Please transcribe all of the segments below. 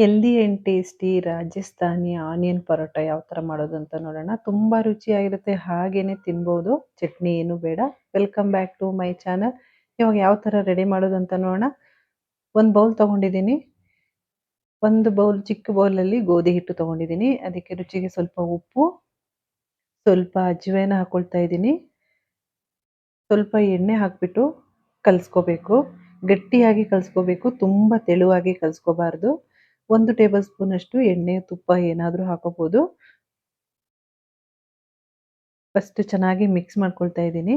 Healthy and tasty Rajasthani onion paratha ಯಾವ ಥರ ಮಾಡೋದು ಅಂತ ನೋಡೋಣ. ತುಂಬ ರುಚಿಯಾಗಿರುತ್ತೆ, ಹಾಗೇನೆ ತಿನ್ಬೋದು. ಚಟ್ನಿ ಏನು ಬೇಡ. Welcome back to my channel ಇವಾಗ ಯಾವ ಥರ ರೆಡಿ ಮಾಡೋದು ಅಂತ ನೋಡೋಣ. ಒಂದು ಬೌಲ್ ತೊಗೊಂಡಿದ್ದೀನಿ. ಒಂದು ಬೌಲ್ ಚಿಕ್ಕ ಬೌಲಲ್ಲಿ ಗೋಧಿ ಹಿಟ್ಟು ತೊಗೊಂಡಿದ್ದೀನಿ. ಅದಕ್ಕೆ ರುಚಿಗೆ ಸ್ವಲ್ಪ ಉಪ್ಪು, ಸ್ವಲ್ಪ ಅಜ್ವೇನ ಹಾಕ್ಕೊಳ್ತಾ ಇದ್ದೀನಿ. ಸ್ವಲ್ಪ ಎಣ್ಣೆ ಹಾಕಿಬಿಟ್ಟು ಕಲಿಸ್ಕೋಬೇಕು. ಗಟ್ಟಿಯಾಗಿ ಕಲಿಸ್ಕೋಬೇಕು, ತುಂಬ ತೆಳುವಾಗಿ ಕಲಿಸ್ಕೋಬಾರ್ದು. ಒಂದು ಟೇಬಲ್ ಸ್ಪೂನ್ ಅಷ್ಟು ಎಣ್ಣೆ, ತುಪ್ಪ ಏನಾದರೂ ಹಾಕೋಬೋದು. ಫಸ್ಟ್ ಚೆನ್ನಾಗಿ ಮಿಕ್ಸ್ ಮಾಡ್ಕೊಳ್ತಾ ಇದ್ದೀನಿ.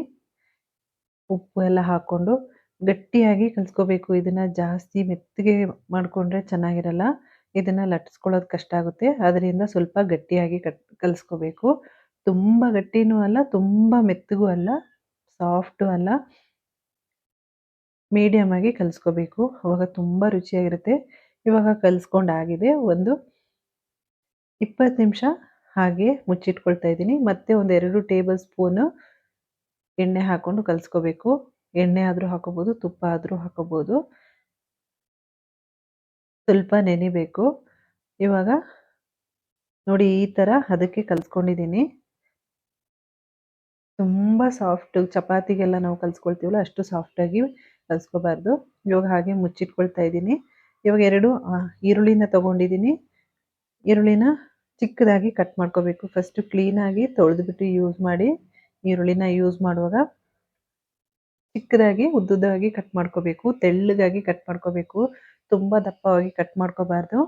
ಉಪ್ಪು ಎಲ್ಲ ಹಾಕ್ಕೊಂಡು ಗಟ್ಟಿಯಾಗಿ ಕಲಿಸ್ಕೋಬೇಕು. ಇದನ್ನ ಜಾಸ್ತಿ ಮೆತ್ತಗೆ ಮಾಡಿಕೊಂಡ್ರೆ ಚೆನ್ನಾಗಿರಲ್ಲ. ಇದನ್ನ ಲಟ್ಸ್ಕೊಳ್ಳೋದು ಕಷ್ಟ ಆಗುತ್ತೆ. ಅದರಿಂದ ಸ್ವಲ್ಪ ಗಟ್ಟಿಯಾಗಿ ಕಟ್ ಕಲಿಸ್ಕೋಬೇಕು. ತುಂಬ ಗಟ್ಟಿನೂ ಅಲ್ಲ, ತುಂಬ ಮೆತ್ತಗೂ ಅಲ್ಲ, ಸಾಫ್ಟು ಅಲ್ಲ. ಮೀಡಿಯಮ್ ಆಗಿ ಕಲಿಸ್ಕೋಬೇಕು. ಅವಾಗ ತುಂಬ ರುಚಿಯಾಗಿರುತ್ತೆ. ಇವಾಗ ಕಲಿಸ್ಕೊಂಡಾಗಿದೆ. ಒಂದು ಇಪ್ಪತ್ತು ನಿಮಿಷ ಹಾಗೆ ಮುಚ್ಚಿಟ್ಕೊಳ್ತಾ ಇದ್ದೀನಿ. ಮತ್ತೆ ಒಂದು ಎರಡು ಟೇಬಲ್ ಸ್ಪೂನು ಎಣ್ಣೆ ಹಾಕ್ಕೊಂಡು ಕಲಿಸ್ಕೋಬೇಕು. ಎಣ್ಣೆ ಆದರೂ ಹಾಕೋಬೋದು, ತುಪ್ಪ ಆದರೂ ಹಾಕೋಬೋದು. ಸ್ವಲ್ಪ ನೆನಿಬೇಕು ಇವಾಗ ನೋಡಿ ಈ ಥರ ಅದಕ್ಕೆ ಕಲಿಸ್ಕೊಂಡಿದ್ದೀನಿ. ತುಂಬ ಸಾಫ್ಟ್. ಚಪಾತಿಗೆಲ್ಲ ನಾವು ಕಲಿಸ್ಕೊಳ್ತೀವಲ್ಲ, ಅಷ್ಟು ಸಾಫ್ಟಾಗಿ ಕಲಿಸ್ಕೋಬಾರ್ದು. ಇವಾಗ ಹಾಗೆ ಮುಚ್ಚಿಟ್ಕೊಳ್ತಾ ಇದ್ದೀನಿ. ಇವಾಗ ಎರಡು ಈರುಳ್ಳಿನ ತೊಗೊಂಡಿದ್ದೀನಿ. ಈರುಳ್ಳಿನ ಚಿಕ್ಕದಾಗಿ ಕಟ್ ಮಾಡ್ಕೋಬೇಕು. ಫಸ್ಟು ಕ್ಲೀನಾಗಿ ತೊಳೆದ್ಬಿಟ್ಟು ಯೂಸ್ ಮಾಡಿ ಈರುಳ್ಳಿನ ಯೂಸ್ ಮಾಡುವಾಗ ಚಿಕ್ಕದಾಗಿ ಉದ್ದುದಾಗಿ ಕಟ್ ಮಾಡ್ಕೋಬೇಕು. ತೆಳ್ಳಗಾಗಿ ಕಟ್ ಮಾಡ್ಕೋಬೇಕು. ತುಂಬ ದಪ್ಪವಾಗಿ ಕಟ್ ಮಾಡ್ಕೋಬಾರ್ದು.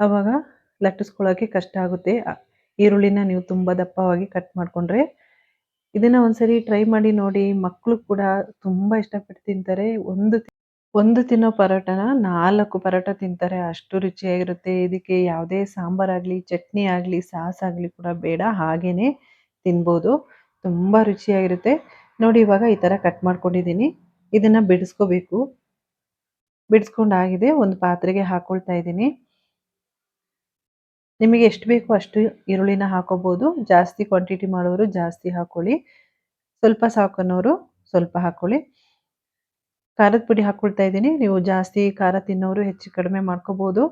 ಆವಾಗ ಲಟ್ಟಿಸ್ಕೊಳ್ಳೋಕೆ ಕಷ್ಟ ಆಗುತ್ತೆ. ಈರುಳ್ಳಿನ ನೀವು ತುಂಬ ದಪ್ಪವಾಗಿ ಕಟ್ ಮಾಡಿಕೊಂಡ್ರೆ ಇದನ್ನು ಒಂದ್ಸರಿ ಟ್ರೈ ಮಾಡಿ ನೋಡಿ. ಮಕ್ಕಳು ಕೂಡ ತುಂಬ ಇಷ್ಟಪಟ್ಟು ತಿಂತಾರೆ. ಒಂದು ಒಂದು ತಿನ್ನೋ ಪರೋಟನ ನಾಲ್ಕು ಪರೋಟ ತಿಂತಾರೆ. ಅಷ್ಟು ರುಚಿಯಾಗಿರುತ್ತೆ. ಇದಕ್ಕೆ ಯಾವುದೇ ಸಾಂಬಾರಾಗಲಿ ಚಟ್ನಿ ಆಗಲಿ, ಸಾಸ್ ಆಗಲಿ ಕೂಡ ಬೇಡ. ಹಾಗೇ ತಿನ್ಬೋದು. ತುಂಬ ರುಚಿಯಾಗಿರುತ್ತೆ. ನೋಡಿ, ಇವಾಗ ಈ ಥರ ಕಟ್ ಮಾಡ್ಕೊಂಡಿದ್ದೀನಿ. ಇದನ್ನು ಬಿಡಿಸ್ಕೋಬೇಕು. ಬಿಡಿಸ್ಕೊಂಡಾಗಿದೆ. ಒಂದು ಪಾತ್ರೆಗೆ ಹಾಕ್ಕೊಳ್ತಾ ಇದ್ದೀನಿ. ನಿಮಗೆ ಎಷ್ಟು ಬೇಕು ಅಷ್ಟು ಈರುಳ್ಳಿನ ಹಾಕೋಬೋದು. ಜಾಸ್ತಿ ಕ್ವಾಂಟಿಟಿ ಮಾಡೋರು ಜಾಸ್ತಿ ಹಾಕೊಳ್ಳಿ. ಸ್ವಲ್ಪ ಸಾಕನ್ನೋರು ಸ್ವಲ್ಪ ಹಾಕೊಳ್ಳಿ. ಖಾರದ ಪುಡಿ ಹಾಕ್ಕೊಳ್ತಾ ಇದ್ದೀನಿ. ನೀವು ಜಾಸ್ತಿ ಖಾರ ತಿನ್ನೋರು ಹೆಚ್ಚು ಕಡಿಮೆ ಮಾಡ್ಕೋಬೋದು.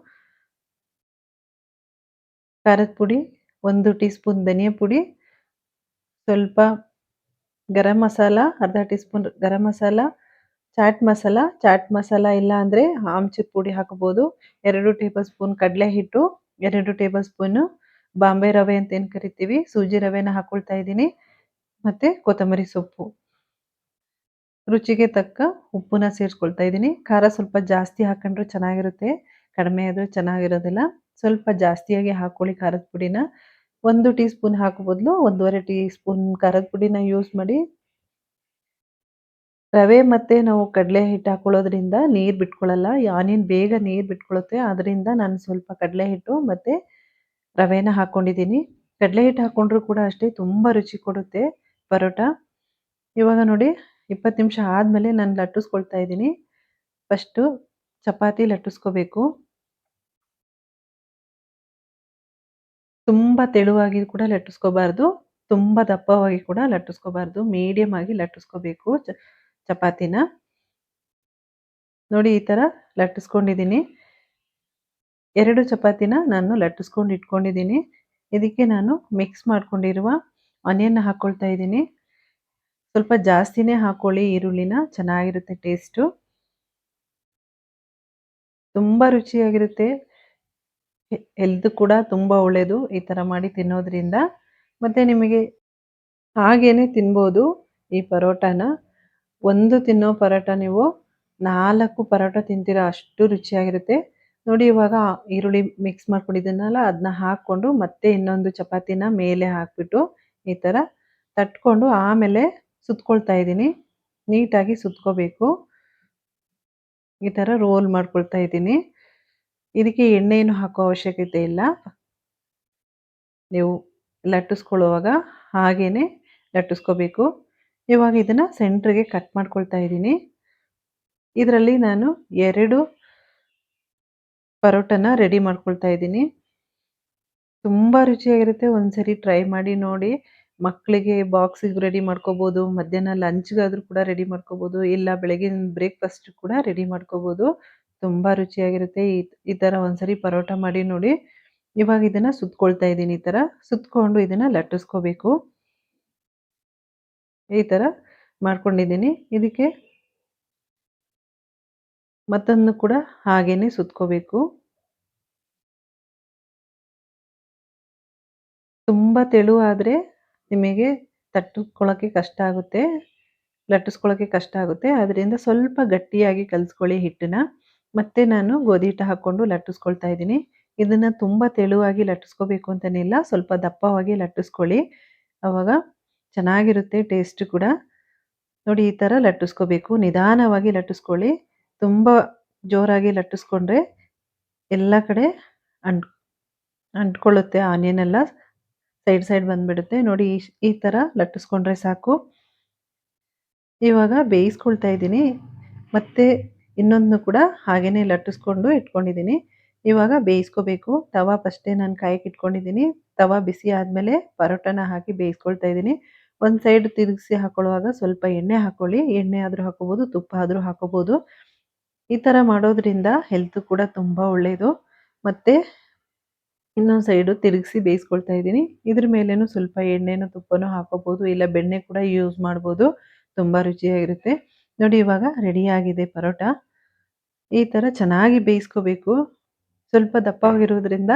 ಖಾರದ ಪುಡಿ, ಒಂದು ಟೀ ಸ್ಪೂನ್ ಧನಿಯಾ ಪುಡಿ, ಸ್ವಲ್ಪ ಗರಂ ಮಸಾಲ, ಅರ್ಧ ಟೀ ಸ್ಪೂನ್ ಗರಂ ಮಸಾಲ, ಚಾಟ್ ಮಸಾಲ. ಚಾಟ್ ಮಸಾಲ ಇಲ್ಲ ಅಂದರೆ ಆಮ್ಚೂರ್ ಪುಡಿ ಹಾಕ್ಬೋದು. ಎರಡು ಟೇಬಲ್ ಸ್ಪೂನ್ ಕಡಲೆ ಹಿಟ್ಟು, ಎರಡು ಟೇಬಲ್ ಸ್ಪೂನು ಬಾಂಬೆ ರವೆ ಅಂತ ಏನು ಕರಿತೀವಿ, ಸೂಜಿ ರವೆನ ಹಾಕೊಳ್ತಾ ಇದ್ದೀನಿ. ಮತ್ತು ಕೊತ್ತಂಬರಿ ಸೊಪ್ಪು. ರುಚಿಗೆ ತಕ್ಕ ಉಪ್ಪನ್ನ ಸೇರಿಸ್ಕೊಳ್ತಾ ಇದ್ದೀನಿ. ಖಾರ ಸ್ವಲ್ಪ ಜಾಸ್ತಿ ಹಾಕೊಂಡ್ರೆ ಚೆನ್ನಾಗಿರುತ್ತೆ. ಕಡಿಮೆ ಆದರೆ ಚೆನ್ನಾಗಿರೋದಿಲ್ಲ. ಸ್ವಲ್ಪ ಜಾಸ್ತಿಯಾಗಿ ಹಾಕ್ಕೊಳ್ಳಿ ಖಾರದ ಪುಡಿನ. ಒಂದು ಟೀ ಸ್ಪೂನ್ ಹಾಕೋ ಬದಲು ಒಂದೂವರೆ ಟೀ ಸ್ಪೂನ್ ಖಾರದ ಪುಡಿನ ಯೂಸ್ ಮಾಡಿ. ರವೆ ಮತ್ತು ನಾವು ಕಡಲೆ ಹಿಟ್ಟು ಹಾಕೊಳ್ಳೋದ್ರಿಂದ ನೀರು ಬಿಟ್ಕೊಳ್ಳಲ್ಲ ಯಾನೇನು ಬೇಗ ನೀರು ಬಿಟ್ಕೊಳ್ಳುತ್ತೆ ಅದರಿಂದ ನಾನು ಸ್ವಲ್ಪ ಕಡಲೆ ಹಿಟ್ಟು ಮತ್ತು ರವೆನ ಹಾಕ್ಕೊಂಡಿದ್ದೀನಿ ಕಡಲೆ ಹಿಟ್ಟು ಹಾಕ್ಕೊಂಡ್ರೂ ಕೂಡ ಅಷ್ಟೇ ತುಂಬ ರುಚಿ ಕೊಡುತ್ತೆ ಪರೋಟ. ಇವಾಗ ನೋಡಿ ಇಪ್ಪತ್ತು ನಿಮಿಷ ಆದಮೇಲೆ ನಾನು ಲಟ್ಟಿಸ್ಕೊಳ್ತಾ ಇದ್ದೀನಿ. ಫಸ್ಟು ಚಪಾತಿ ಲಟ್ಟಿಸ್ಕೋಬೇಕು. ತುಂಬ ತೆಳುವಾಗಿ ಕೂಡ ಲಟ್ಟಿಸ್ಕೋಬಾರ್ದು. ತುಂಬ ದಪ್ಪವಾಗಿ ಕೂಡ ಲಟ್ಟಿಸ್ಕೋಬಾರ್ದು. ಮೀಡಿಯಮ್ ಆಗಿ ಲಟ್ಟಿಸ್ಕೋಬೇಕು ಚಪಾತಿನ. ನೋಡಿ ಈ ಥರ ಲಟ್ಟಿಸ್ಕೊಂಡಿದ್ದೀನಿ. ಎರಡು ಚಪಾತಿನ ನಾನು ಲಟ್ಟಿಸ್ಕೊಂಡು ಇಟ್ಕೊಂಡಿದ್ದೀನಿ. ಇದಕ್ಕೆ ನಾನು ಮಿಕ್ಸ್ ಮಾಡ್ಕೊಂಡಿರುವ ಆನಿಯನ್ನ ಹಾಕ್ಕೊಳ್ತಾ ಇದ್ದೀನಿ. ಸ್ವಲ್ಪ ಜಾಸ್ತಿನೇ ಹಾಕೊಳ್ಳಿ, ಈರುಳ್ಳಿನ. ಚೆನ್ನಾಗಿರುತ್ತೆ ಟೇಸ್ಟು ತುಂಬ ರುಚಿಯಾಗಿರುತ್ತೆ. ಹೆಲ್ತ್ ಕೂಡ ತುಂಬ ಒಳ್ಳೆಯದು ಈ ಥರ ಮಾಡಿ ತಿನ್ನೋದ್ರಿಂದ. ಮತ್ತು ನಿಮಗೆ ಹಾಗೇ ತಿನ್ಬೋದು ಈ ಪರೋಟಾನ. ಒಂದು ತಿನ್ನೋ ಪರೋಟ ನೀವು ನಾಲ್ಕು ಪರೋಟ ತಿಂತೀರಾ, ಅಷ್ಟು ರುಚಿಯಾಗಿರುತ್ತೆ. ನೋಡಿ ಇವಾಗ ಈರುಳ್ಳಿ ಮಿಕ್ಸ್ ಮಾಡ್ಕೊಂಡಿದ್ದೀನಲ್ಲ ಅದನ್ನ ಹಾಕ್ಕೊಂಡು ಮತ್ತೆ ಇನ್ನೊಂದು ಚಪಾತಿನ ಮೇಲೆ ಹಾಕ್ಬಿಟ್ಟು ಈ ಥರ ತಟ್ಕೊಂಡು ಆಮೇಲೆ ಸುತ್ಕೊಳ್ತಾ ಇದ್ದೀನಿ. ನೀಟಾಗಿ ಸುತ್ಕೋಬೇಕು. ಈ ಥರ ರೋಲ್ ಮಾಡ್ಕೊಳ್ತಾ ಇದ್ದೀನಿ. ಇದಕ್ಕೆ ಎಣ್ಣೆಯನ್ನು ಹಾಕೋ ಅವಶ್ಯಕತೆ ಇಲ್ಲ. ನೀವು ಲಟ್ಟಿಸ್ಕೊಳ್ಳುವಾಗ ಹಾಗೇ ಲಟ್ಟಿಸ್ಕೋಬೇಕು. ಇವಾಗ ಇದನ್ನು ಸೆಂಟ್ರಿಗೆ ಕಟ್ ಮಾಡ್ಕೊಳ್ತಾ ಇದ್ದೀನಿ. ಇದರಲ್ಲಿ ನಾನು ಎರಡು ಪರೋಟನ ರೆಡಿ ಮಾಡ್ಕೊಳ್ತಾ ಇದ್ದೀನಿ. ತುಂಬ ರುಚಿಯಾಗಿರುತ್ತೆ. ಒಂದ್ಸರಿ ಟ್ರೈ ಮಾಡಿ ನೋಡಿ. ಮಕ್ಕಳಿಗೆ ಬಾಕ್ಸಿಗೆ ರೆಡಿ ಮಾಡ್ಕೋಬೋದು, ಮಧ್ಯಾಹ್ನ ಲಂಚ್ಗಾದರೂ ಕೂಡ ರೆಡಿ ಮಾಡ್ಕೋಬೋದು, ಇಲ್ಲ ಬೆಳಗ್ಗೆ ಬ್ರೇಕ್ಫಾಸ್ಟ್ ಕೂಡ ರೆಡಿ ಮಾಡ್ಕೋಬೋದು. ತುಂಬ ರುಚಿಯಾಗಿರುತ್ತೆ. ಈ ಈ ಥರ ಒಂದ್ಸರಿ ಪರೋಟ ಮಾಡಿ ನೋಡಿ. ಇವಾಗ ಇದನ್ನು ಸುತ್ಕೊಳ್ತಾ ಇದ್ದೀನಿ ಈ ಥರ ಸುತ್ಕೊಂಡು ಇದನ್ನು ಲಟ್ಟಿಸ್ಕೋಬೇಕು. ಈ ಥರ ಮಾಡ್ಕೊಂಡಿದ್ದೀನಿ. ಇದಕ್ಕೆ ಮತ್ತೊಂದು ಕೂಡ ಹಾಗೇನೆ ಸುತ್ಕೋಬೇಕು. ತುಂಬ ತೆಳುವಾದರೆ ನಿಮಗೆ ತಟ್ಟಿಸ್ಕೊಳ್ಳೋಕ್ಕೆ ಕಷ್ಟ ಆಗುತ್ತೆ ಲಟ್ಟಿಸ್ಕೊಳ್ಳೋಕ್ಕೆ ಕಷ್ಟ ಆಗುತ್ತೆ. ಅದರಿಂದ ಸ್ವಲ್ಪ ಗಟ್ಟಿಯಾಗಿ ಕಲಿಸ್ಕೊಳ್ಳಿ ಹಿಟ್ಟನ್ನ. ಮತ್ತೆ ನಾನು ಗೋಧಿ ಹಿಟ್ಟು ಹಾಕ್ಕೊಂಡು ಲಟ್ಟಿಸ್ಕೊಳ್ತಾ ಇದ್ದೀನಿ. ಇದನ್ನು ತುಂಬ ತೆಳುವಾಗಿ ಲಟ್ಟಿಸ್ಕೋಬೇಕು ಅಂತನಿಲ್ಲ ಸ್ವಲ್ಪ ದಪ್ಪವಾಗಿ ಲಟ್ಟಿಸ್ಕೊಳ್ಳಿ. ಆವಾಗ ಚೆನ್ನಾಗಿರುತ್ತೆ ಟೇಸ್ಟ್ ಕೂಡ. ನೋಡಿ, ಈ ಥರ ಲಟ್ಟಿಸ್ಕೋಬೇಕು. ನಿಧಾನವಾಗಿ ಲಟ್ಟಿಸ್ಕೊಳ್ಳಿ. ತುಂಬ ಜೋರಾಗಿ ಲಟ್ಟಿಸ್ಕೊಂಡ್ರೆ ಎಲ್ಲ ಕಡೆ ಅಂಟ್, ಅಂಟ್ಕೊಳ್ಳುತ್ತೆ ಆನಿಯನ್ ಎಲ್ಲ. ಸೈಡ್ ಸೈಡ್ ಬಂದ್ಬಿಡುತ್ತೆ. ನೋಡಿ ಈ ಥರ ಲಟ್ಟಿಸ್ಕೊಂಡ್ರೆ ಸಾಕು. ಇವಾಗ ಬೇಯಿಸ್ಕೊಳ್ತಾ ಇದ್ದೀನಿ. ಮತ್ತು ಇನ್ನೊಂದು ಕೂಡ ಹಾಗೆಯೇ ಲಟ್ಟಿಸ್ಕೊಂಡು ಇಟ್ಕೊಂಡಿದ್ದೀನಿ. ಇವಾಗ ಬೇಯಿಸ್ಕೋಬೇಕು. ತವಾ ಫಸ್ಟೇ ನಾನು ಕಾಯಕ್ಕೆ ಇಟ್ಕೊಂಡಿದ್ದೀನಿ. ತವಾ ಬಿಸಿ ಆದಮೇಲೆ ಪರೋಟನ ಹಾಕಿ ಬೇಯಿಸ್ಕೊಳ್ತಾ ಇದ್ದೀನಿ. ಒಂದು ಸೈಡ್ ತಿರುಗಿಸಿ ಹಾಕೊಳ್ಳುವಾಗ ಸ್ವಲ್ಪ ಎಣ್ಣೆ ಹಾಕೊಳ್ಳಿ. ಎಣ್ಣೆ ಆದರೂ ಹಾಕೋಬೋದು, ತುಪ್ಪ ಆದರೂ ಹಾಕೋಬೋದು. ಈ ಥರ ಮಾಡೋದ್ರಿಂದ ಹೆಲ್ತ್ ಕೂಡ ತುಂಬ ಒಳ್ಳೆಯದು ಮತ್ತು ಇನ್ನೊಂದು ಸೈಡು ತಿರುಗಿಸಿ ಬೇಯಿಸ್ಕೊಳ್ತಾ ಇದ್ದೀನಿ. ಇದ್ರ ಮೇಲೇನು ಸ್ವಲ್ಪ ಎಣ್ಣೆನೋ ತುಪ್ಪನೂ ಹಾಕೋಬೋದು, ಇಲ್ಲ ಬೆಣ್ಣೆ ಕೂಡ ಯೂಸ್ ಮಾಡ್ಬೋದು. ತುಂಬ ರುಚಿಯಾಗಿರುತ್ತೆ. ನೋಡಿ ಇವಾಗ ರೆಡಿಯಾಗಿದೆ ಪರೋಟ. ಈ ಥರ ಚೆನ್ನಾಗಿ ಬೇಯಿಸ್ಕೋಬೇಕು. ಸ್ವಲ್ಪ ದಪ್ಪವಾಗಿರೋದ್ರಿಂದ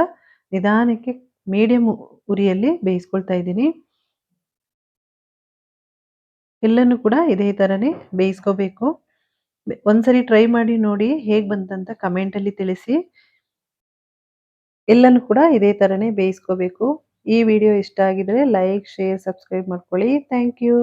ನಿಧಾನಕ್ಕೆ ಮೀಡಿಯಮ್ ಉರಿಯಲ್ಲಿ ಬೇಯಿಸ್ಕೊಳ್ತಾ ಇದ್ದೀನಿ. ಎಲ್ಲನೂ ಕೂಡ ಇದೇ ಥರನೇ ಬೇಯಿಸ್ಕೋಬೇಕು. ಒಂದ್ಸರಿ ಟ್ರೈ ಮಾಡಿ ನೋಡಿ ಹೇಗೆ ಬಂತಂತ ಕಮೆಂಟಲ್ಲಿ ತಿಳಿಸಿ. ಎಲ್ಲನೂ ಕೂಡ ಇದೇ ಥರನೇ ಬೇಯಿಸ್ಕೋಬೇಕು. ಈ ವಿಡಿಯೋ ಇಷ್ಟ ಆಗಿದ್ರೆ ಲೈಕ್, ಶೇರ್, ಸಬ್ಸ್ಕ್ರೈಬ್ ಮಾಡ್ಕೊಳ್ಳಿ. Thank you.